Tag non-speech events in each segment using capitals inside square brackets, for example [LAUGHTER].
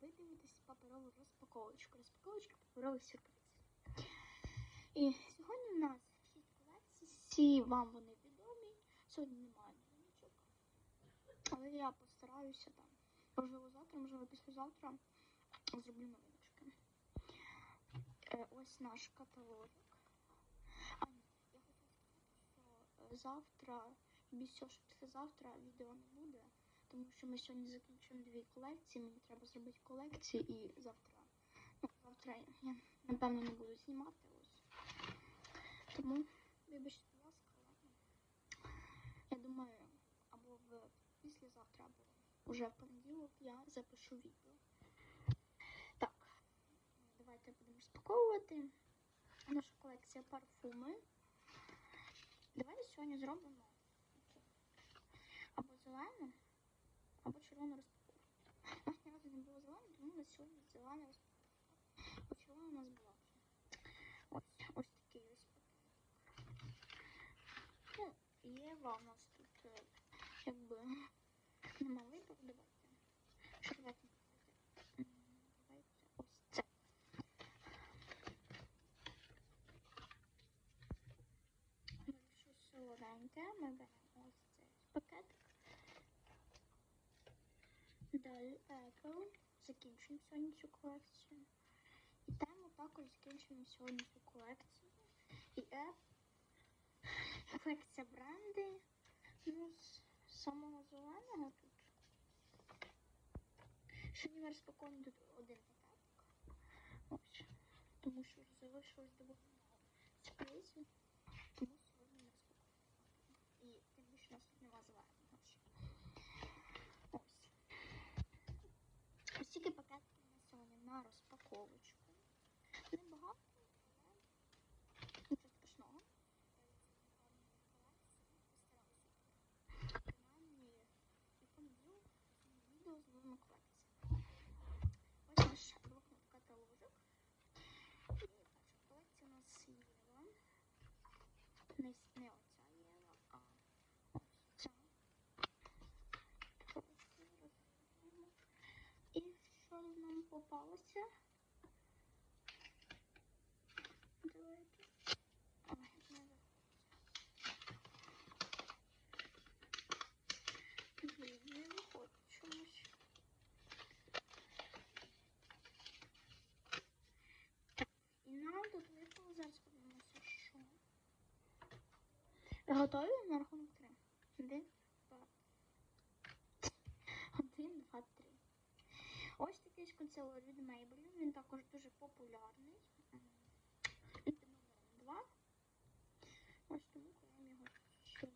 ви дивитесь паперову розпаковочку. Розпаковочка паперовий сюрприз. І сьогодні в нас 6 колекцій. Всі вам вони відомі. Сьогодні немає новиночок. Але я постараюся там. Можливо, завтра, можливо, післязавтра зроблю новиночки. Е, ось наш каталожик. А, я хотіла сказати, що е, завтра, більше, післязавтра відео не буде, тому що ми сьогодні закінчуємо дві колекції. Мені треба зробити колекції і завтра. Ну, завтра я напевно не буду знімати ось. Тому, вибачте, будь ласка. Я думаю, або в післязавтра, або вже в понеділок я запишу відео. Так, давайте будемо розпаковувати. Наша колекція парфуми. Давайте сьогодні зробимо або зелену, червону розпаковку. [LAUGHS] У нас ні разу не було зеленої, тому на сьогодні зелена розпаковка. Бо червона у нас була вже. Ось, ось такий ось пакет. Ну, Єва у нас тут е, якби [LAUGHS] нема вибору. Apple. Закінчуємо сьогодні цю колекцію. І тему також закінчуємо сьогодні цю колекцію. І App. Колекція бренди. Ну, з самого зеленого тут. Сьогодні ми розпакуємо тут один пакетик. Ось. Тому що залишилось доволі сюрпризів. Тому сьогодні ми розпакуємо. І тим більше у нас тут нема зеленого ще. Ось. Ось тільки пакетки у нас сьогодні на розпаковочку. Небагато, але нічого страшного. Принаймні, я понеділок відео з новими колекціями. Ось наш блокнот каталожок. І перша колекція у нас Єва. Не, не оця Єва, а ось ця. Колекція розглянемо. І що нам попалося? Давайте. Готові на рахунок три? Один, консилер від Maybelline, Він також дуже популярний. Він номером 2. Ось тому кладемо його сюди.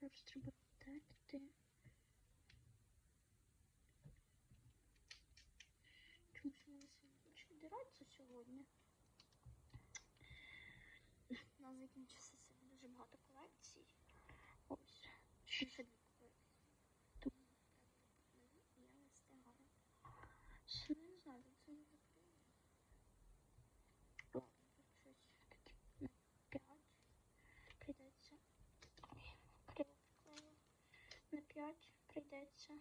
Зараз треба втекти. Чомусь мені сильно почали сьогодні. У нас закінчився дуже багато колекцій. Ось. 60 5 прийдеться.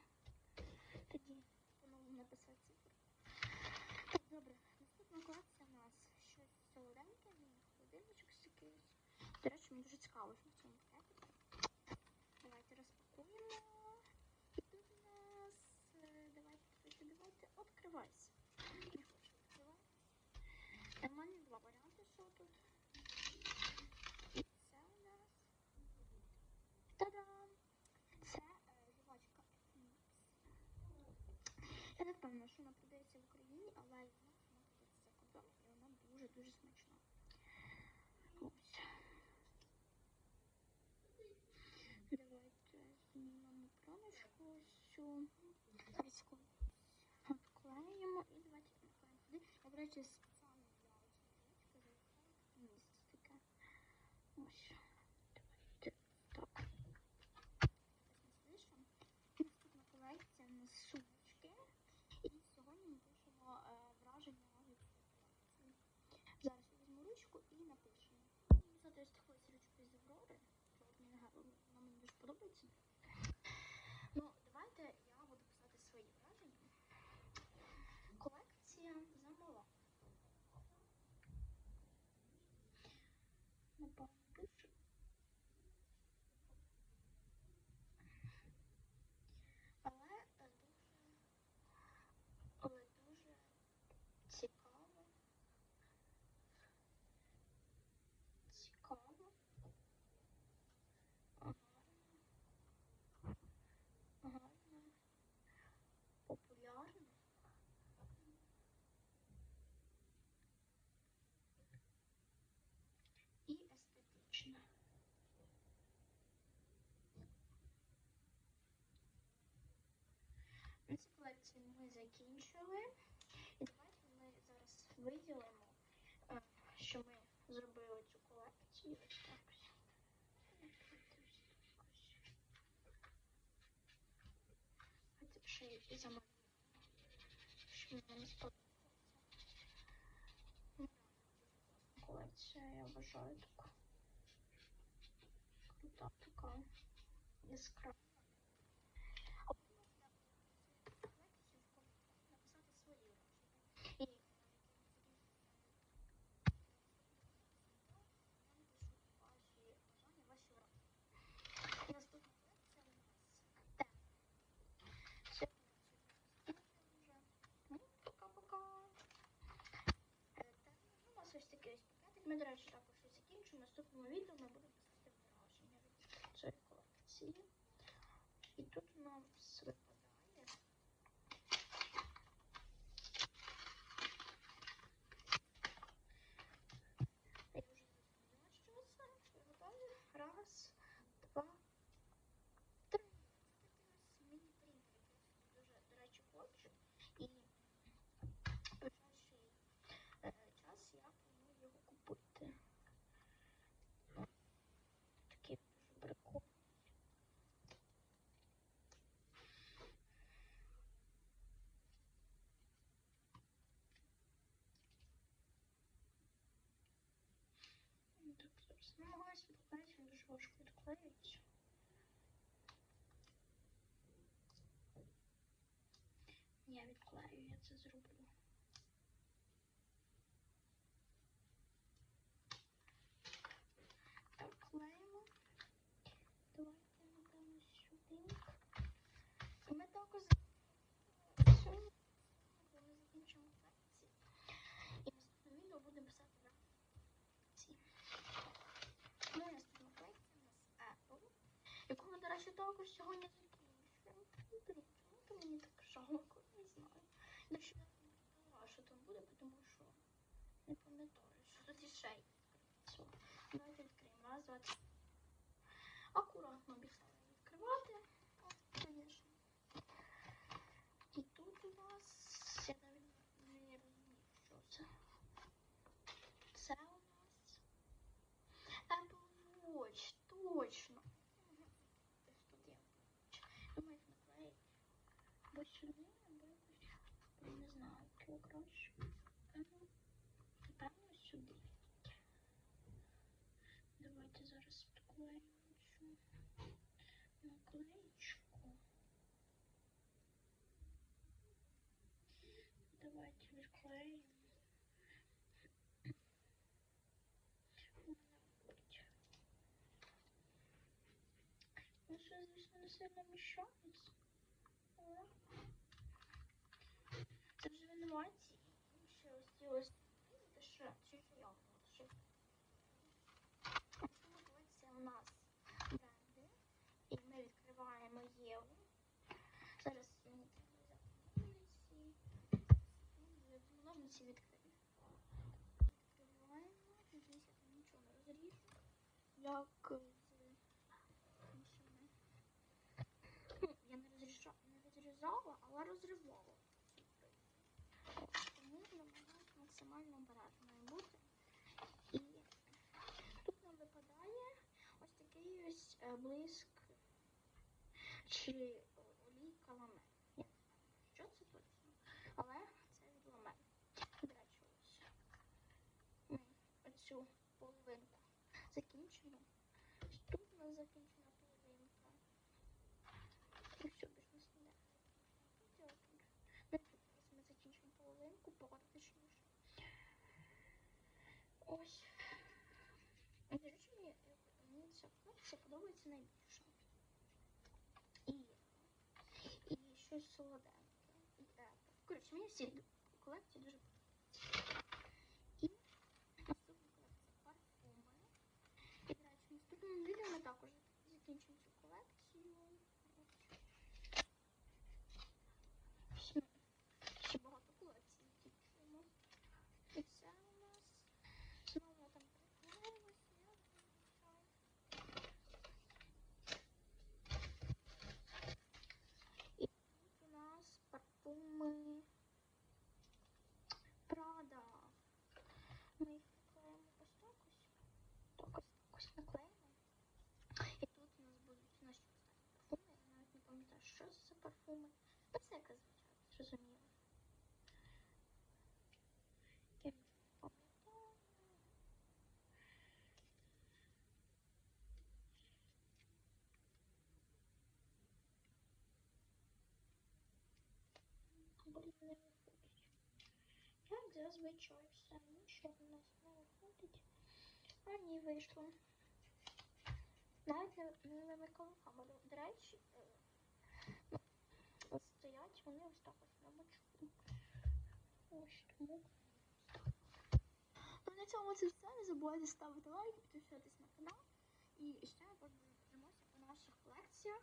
Тоді по-новому написати. Так, добре. Наступна колекція у нас щось солоденьке, холодильничок з якийсь. До речі, мені дуже цікаво, що в цьому пакетику. Давайте розпакуємо. І тут у нас. е, Давайте, давайте, давайте. Відкривайся. Не хочу відкривати. У мене два варіанти, що тут. Я не впевнена, що вона продається в Україні, але я знаю, що вона продається за кордоном і вона дуже-дуже смачна. Ось. Давайте знімемо пленочку ось цю. Зараз секунду. Відклеїмо і давайте наклеїмо сюди. Я, до речі, спеціально Ось таку ось ручку із Аврори. Мені га- Вона мені дуже подобається. бамбуш. Але е, дуже, але дуже цікаво. Цікаво. Гарно. Гарно. Популярно. І естетично. На цій колекції ми закінчили. І давайте ми зараз виділимо, е, що ми зробили цю колекцію. Ще і замалюємо, що мені сподобається. Ну, колекція, я вважаю таку. Крута така яскрава. А ви можете написати колекцію в коментарях, написати свої враження. І е, я напишу ваші бажання, ваші враження. І наступна колекція у нас темна. Цю колекцію ми закінчили вже. Ну, пока-пока. Е, темна, ну, у нас ось такий ось пакетик. Ми, до речі, також і закінчимо. В наступному відео ми будемо писати враження від. fridge. Також сьогодні закінчуємо. Мені так жалко, не знаю. Речі, я не питала, що там буде, тому що не пам'ятаю, що тут іще є. Все. Давайте відкриємо. Раз, два, три. Акуратно обіцяю відкривати. О, звісно. І тут у нас я навіть не розумію, що це. Це у нас Apple Watch, точно. Ось тут є. Думаю, їх наклеїть. Або або. Не знаю, яке краще. Напевно, сюди. Давайте зараз підклеїмо цю наклеїчку. Давайте відклеїмо. Ну, що, звісно, не сильно мішається. Але це вже винуваті. Ще ось. Це у нас бренди. І ми відкриваємо Єву. Зараз мені треба взяти ножниці. Ножниці. Відкриваємо. Надіюсь, там нічого не розріжу. Як я не розрізала, але розривала. Тому максимально має бути. І тут нам випадає ось такий ось е, блиск чи олійка ламель. Я не знаю, що це точно, але це від ламель. До речі, ось ми оцю половинку закінчимо. Тут у нас закінчена половинка. І все, більш нас не закінчено. Ну, і тут ось ми закінчимо половинку, пора точніше. Ось. До речі, колекція подобається найбільше. І, і щось солоденьке. Коротше, мені всі колекції дуже подобаються. І наступна колекція парфуми. І, до речі, в наступному відео ми також закінчимо цю колекцію. Ще, ще багато колекцій закінчуємо. І це у нас знову там приклеїлося, я вибачаю. І тут у нас парфуми Прада. Ми їх наклеїмо ось так ось. Так ось, ось наклеїмо. І тут у нас будуть наші останні парфуми. Я навіть не пам'ятаю, що це за парфуми. Та все як зазвичай, зрозуміло. Як зазвичай все, нічого в нас не виходить. А ні, вийшло. Навіть не, не вимикала. До речі, е, ну, стоять вони ось так на бочку. Ось тому. Ну, на цьому це. Не забувайте ставити лайки, підписуватись на канал. І ще подивимося по наших колекціях.